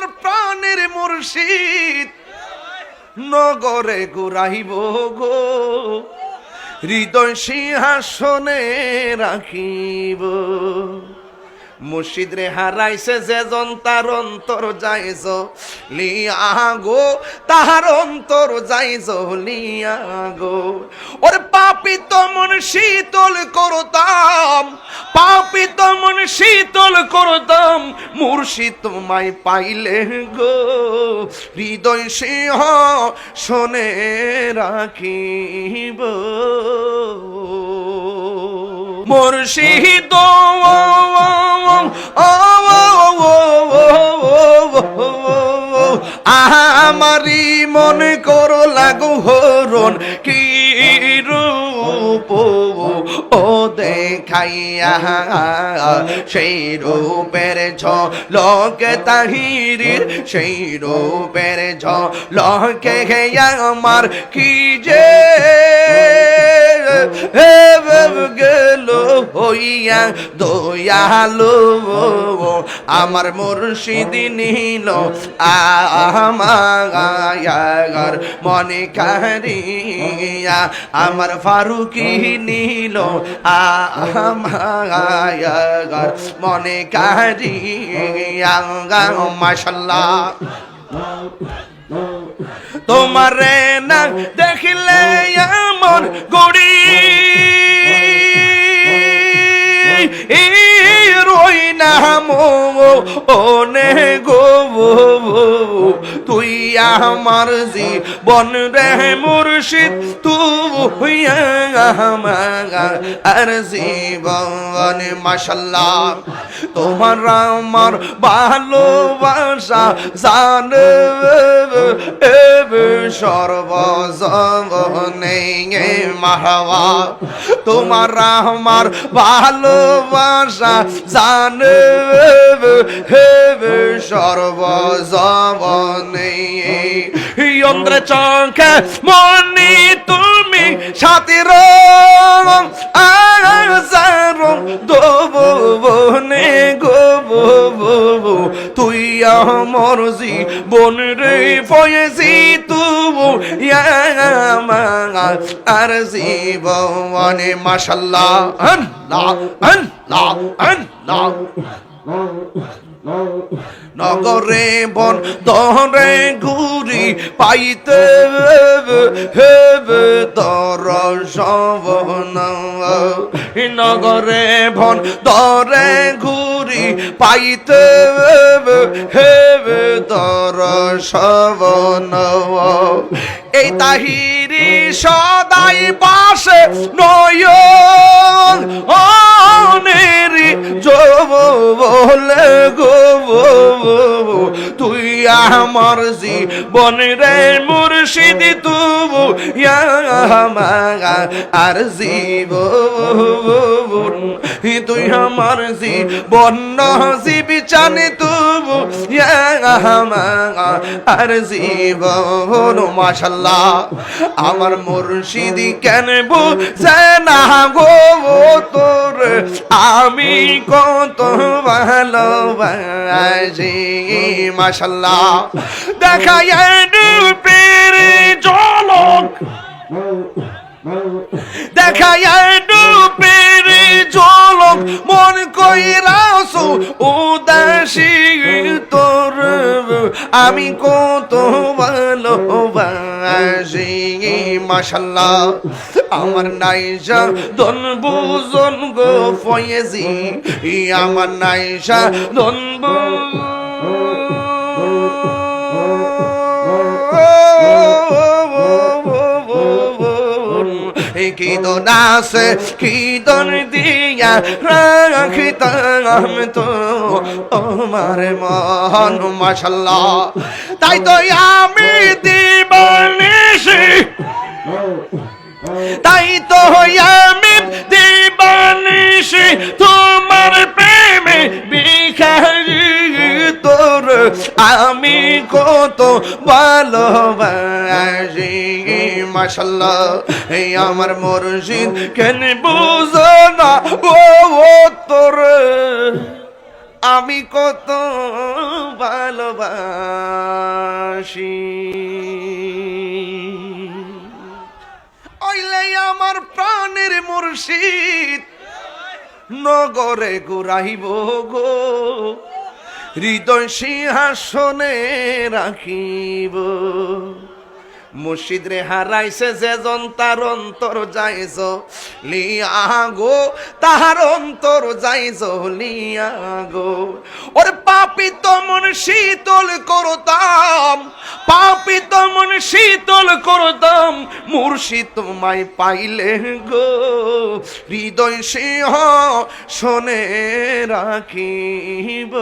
আমার প্রাণের মুর্শিদ। নগরে ঘুরাইব গো, হৃদয় সিংহাসনে রাখিব। মুর্শিদ রে হারাইছে যে জন তার অন্তর যাইজ, লিয়া গো, তাহার অন্তর যাইজ, লিয়া গো। ওরে পাপি মন শীতল করতাম পাপি মন শীতল করতাম মুর্শিদ পাইলে গো হৃদয় সিংহ শোনে রাখিব মুর্শিদ আমারি মনে করো দেখাইয়া সেই রূপের ছ লোকে তাহিরির সেই রূপের ছ লোকে আমার কি যে হইয়া দয়ালো আমার মুর্শিদ নিল আমার মনে কারিয়া। আমার ফারুকি নিল আমার মনে কারিয়া। মাশাল্লাহ। তোমারে না দেখিলে আমার গড়ি রই না মো নে গো তুই আমার জীবন রে মুর্শিদ, তুই আমার আর জীবন মাশাল্লাহ তোমার আমার ভালোবাসা জানে সর্বজনে মাহবা তোমার আমার ভালোবাসা জানে সর্বজনে যন্ত্র চঙ্কে মনি তুমি সাথীর আজারো দোবো বনে গো তুই আমার জীবন রে পয়েছি তবু আর জীবনে মাশাল্লাহ আল্লাহ আল্লাহ আল্লাহ নগরে বন দরে ঘুরি পাইতে হেবে তর নগরে বন দরে ঘুরি পাইতে হেবে তর সবন এই তাহিরি সদাই পাশে নয় বলে গো তুই আমার জীবন রে মুর্শিদ, তুবু আর জীবন তুই আমার জীবন জি বিচানি তুবু আমার মুর্শিদি কেন বুঝে না গো তোর? আমি কত ভালোবাসি, মাশাল্লাহ। দেখায় রূপের জলক। দেখায় উদাসী তোর, আমি কত ভালোবাসি। মাশাল্লাহ, আমার নাইসা দন বুজন গো ফয়েজি। আমার নাইসা দন দন আছে কিদন দিয়া রাখিতাম তো আমার মন মাশাল্লাহ তাই তো আমি দিবানিসি তাই তো আমি দিবানিসি তোমার কত ভালোবাসি। মাশাল্লাহ এই আমার মুর্শিদ, কেন বুঝো না ও তোর আমি কত ভালোবাসি। ওইলে আমার প্রাণের মুর্শিদ, নগরে ঘুরাইব গো। হৃদয় সিংহাসনে রাখিব। মুর্শিদ রে হারাইছে যে জন, তার অন্তর যাইজ, লিয়া গো, তাহার অন্তর যাইজ, লিয়া গো। ওরে পাপি মন শীতল করতাম, পাপি তো মন শীতল করতাম, মুর্শিদ তোমায় পাইলে গো, হৃদয় সিংহ শোনে রাখিব।